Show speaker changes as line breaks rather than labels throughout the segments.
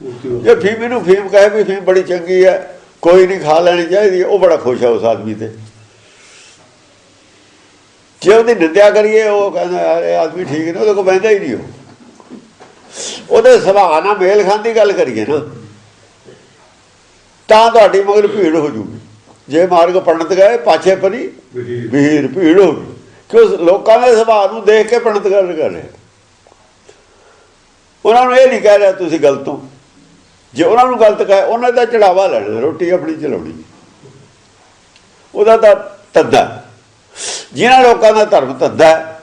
ਜੇ ਫੀਮ ਇਹਨੂੰ ਫੀਮ ਕਹੇ ਵੀ ਫੀਮ ਬੜੀ ਚੰਗੀ ਹੈ ਕੋਈ ਨਹੀਂ ਖਾ ਲੈਣੀ ਚਾਹੀਦੀ ਉਹ ਬੜਾ ਖੁਸ਼ ਹੈ ਉਸ ਆਦਮੀ ਤੇ। ਜੇ ਉਹਦੀ ਨਿੰਦਿਆ ਕਰੀਏ ਉਹ ਕਹਿੰਦਾ ਯਾਰ ਇਹ ਆਦਮੀ ਠੀਕ ਨਹੀਂ ਉਹਦੇ ਕੋਲ ਬਹਿੰਦਾ ਹੀ ਨਹੀਂ ਉਹ। ਉਹਦੇ ਸੁਭਾਅ ਨਾਲ ਮੇਲ ਖਾਂਦੀ ਗੱਲ ਕਰੀਏ ਨਾ ਤਾਂ ਤੁਹਾਡੀ ਮਗਰ ਭੀੜ ਹੋ ਜੂਗੀ। ਜੇ ਮਾਰਗ ਪੰਡਤ ਗਏ ਪਾਛੇ ਪਰੀ ਭੀੜ। ਭੀੜ ਹੋ ਗਈ। ਕਿਉਂ ਲੋਕਾਂ ਦੇ ਸੁਭਾਅ ਨੂੰ ਦੇਖ ਕੇ ਪੰਡਤ ਗੱਲ ਕਰ ਰਹੇ ਉਹਨਾਂ ਨੂੰ ਇਹ ਨਹੀਂ ਕਹਿ ਰਿਹਾ ਤੁਸੀਂ ਗਲਤ ਹੋ। ਜੇ ਉਹਨਾਂ ਨੂੰ ਗਲਤ ਕਹੇ, ਉਹਨਾਂ ਦਾ ਚੜਾਵਾ ਲੈਣਾ ਰੋਟੀ ਆਪਣੀ ਚਲਾਉਣੀ। ਉਹਦਾ ਤਾਂ ਤੱਦਾ ਜਿਨ੍ਹਾਂ ਲੋਕਾਂ ਦਾ ਧਰਮ ਧੰਦਾ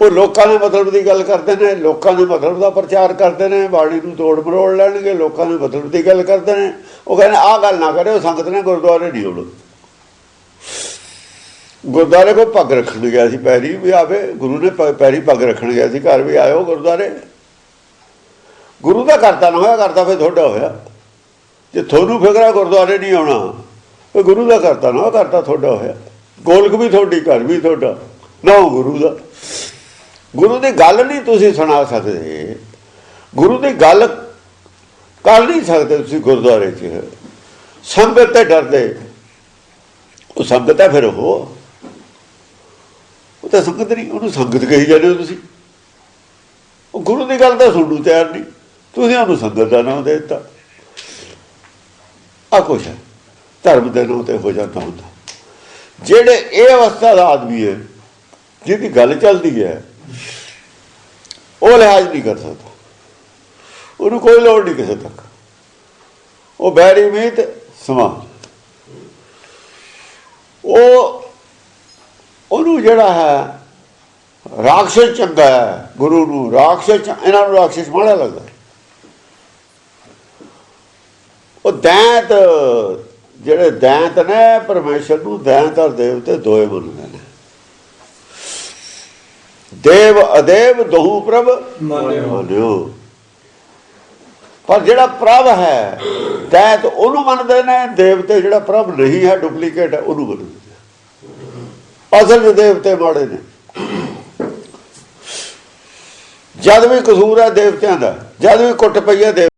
ਉਹ ਲੋਕਾਂ ਦੇ ਮਤਲਬ ਦੀ ਗੱਲ ਕਰਦੇ ਨੇ, ਲੋਕਾਂ ਦੇ ਮਤਲਬ ਦਾ ਪ੍ਰਚਾਰ ਕਰਦੇ ਨੇ, ਬਾਣੀ ਨੂੰ ਤੋੜ ਮਰੋੜ ਲੈਣਗੇ, ਲੋਕਾਂ ਦੇ ਮਤਲਬ ਦੀ ਗੱਲ ਕਰਦੇ ਨੇ। ਉਹ ਕਹਿੰਦੇ, ਆਹ ਗੱਲ ਨਾ ਕਰਿਓ, ਸੰਗਤ ਨੇ ਗੁਰਦੁਆਰੇ ਨਹੀਂ ਆਉਣਾ। ਗੁਰਦੁਆਰੇ ਕੋ ਪੱਗ ਰੱਖਣ ਗਿਆ ਸੀ, ਪੈਰੀ ਵੀ ਆਵੇ, ਗੁਰੂ ਨੇ ਪੈਰੀ ਪੱਗ ਰੱਖਣ ਗਿਆ ਸੀ, ਘਰ ਵੀ ਆਇਓ ਗੁਰਦੁਆਰੇ। ਗੁਰੂ ਦਾ ਕਰਤਾ ਨਾ ਹੋਇਆ ਕਰਤਾ ਫਿਰ ਤੁਹਾਡਾ ਹੋਇਆ। ਜੇ ਤੁਹਾਨੂੰ ਫਿਕਰਾ ਗੁਰਦੁਆਰੇ ਨਹੀਂ ਆਉਣਾ। ਉਹ ਗੁਰੂ ਦਾ ਕਰਤਾ ਨਾ ਕਰਤਾ ਤੁਹਾਡਾ ਹੋਇਆ। ਗੋਲਕ ਵੀ ਤੁਹਾਡੀ, ਘਰ ਵੀ ਤੁਹਾਡਾ। ਨਾ ਗੁਰੂ ਦਾ। ਗੁਰੂ ਦੀ ਗੱਲ ਨਹੀਂ ਤੁਸੀਂ ਸੁਣਾ ਸਕਦੇ। ਗੁਰੂ ਦੀ ਗੱਲ ਕਰ ਨਹੀਂ ਸਕਦੇ ਤੁਸੀਂ ਗੁਰਦੁਆਰੇ 'ਚ। ਸੰਗਤ ਤੇ ਡਰਦੇ। ਉਹ ਸੰਗਤ ਹੈ ਫਿਰ ਉਹ। ਉਹ ਤਾਂ ਸੰਗਤ ਨਹੀਂ, ਉਹਨੂੰ ਸੰਗਤ ਕਹੀ ਜਾਂਦੇ ਹੋ ਤੁਸੀਂ। ਉਹ ਗੁਰੂ ਦੀ ਗੱਲ ਤਾਂ ਸੁਣਨ ਨੂੰ ਤਿਆਰ ਨਹੀਂ। ਤੁਸੀਂ ਉਹਨੂੰ ਸੰਗਤ ਦਾ ਨਾਮ ਦੇ ਦਿੱਤਾ। ਆ ਕੁਛ ਹੈ। ਧਰਮ ਦੇ ਨਾਮ ਤੇ ਹੋ ਜਾਂਦਾ ਹੁੰਦਾ। ਜਿਹੜੇ ਇਹ ਅਵਸਥਾ ਦਾ ਆਦਮੀ ਹੈ, ਜਿਹਦੀ ਗੱਲ ਚੱਲਦੀ ਹੈ, ਉਹ ਲਿਹਾਜ਼ ਨਹੀਂ ਕਰ ਸਕਦਾ। ਉਹਨੂੰ ਕੋਈ ਲੋੜ ਨਹੀਂ ਕਿਸੇ ਤੱਕ। ਉਹ ਬੈਰੀ ਮੀਤ ਸਮਾ। ਉਹ, ਉਹਨੂੰ ਜਿਹੜਾ ਹੈ, ਰਾਖਸ਼ ਚੰਗਾ ਹੈ। ਗੁਰੂ ਨੂੰ ਰਾਖਸ਼, ਇਹਨਾਂ ਨੂੰ ਰਾਖਸ਼ ਮਾੜਾ ਲੱਗਦਾ। ਉਹ ਦੈਂਤ ਜਿਹੜੇ ਦੈਂਤ ਨੇ ਪਰਮੇਸ਼ਰ ਨੂੰ ਦੈਂਤ ਔਰ ਦੇਵਤੇ ਦੋਏ ਮੰਨਦੇ ਨੇ। ਦੇਵ ਅਦੇਵ ਦੋਹੂ ਪ੍ਰਭ
ਮੰਨਿਓ।
ਪਰ ਜਿਹੜਾ ਪ੍ਰਭ ਹੈ ਦੈਂਤ ਉਹਨੂੰ ਮੰਨਦੇ ਨੇ ਦੇਵਤੇ ਜਿਹੜਾ ਪ੍ਰਭ ਨਹੀਂ ਹੈ ਡੁਪਲੀਕੇਟ ਹੈ ਉਹਨੂੰ ਮੰਨਦੇ ਅਸਲ ਵਿੱਚ ਦੇਵਤੇ ਮਾੜੇ ਨੇ। ਜਦ ਵੀ ਕਸੂਰ ਹੈ ਦੇਵਤਿਆਂ ਦਾ। ਜਦ ਵੀ ਕੁੱਟ ਪਈ ਹੈ ਦੇਵ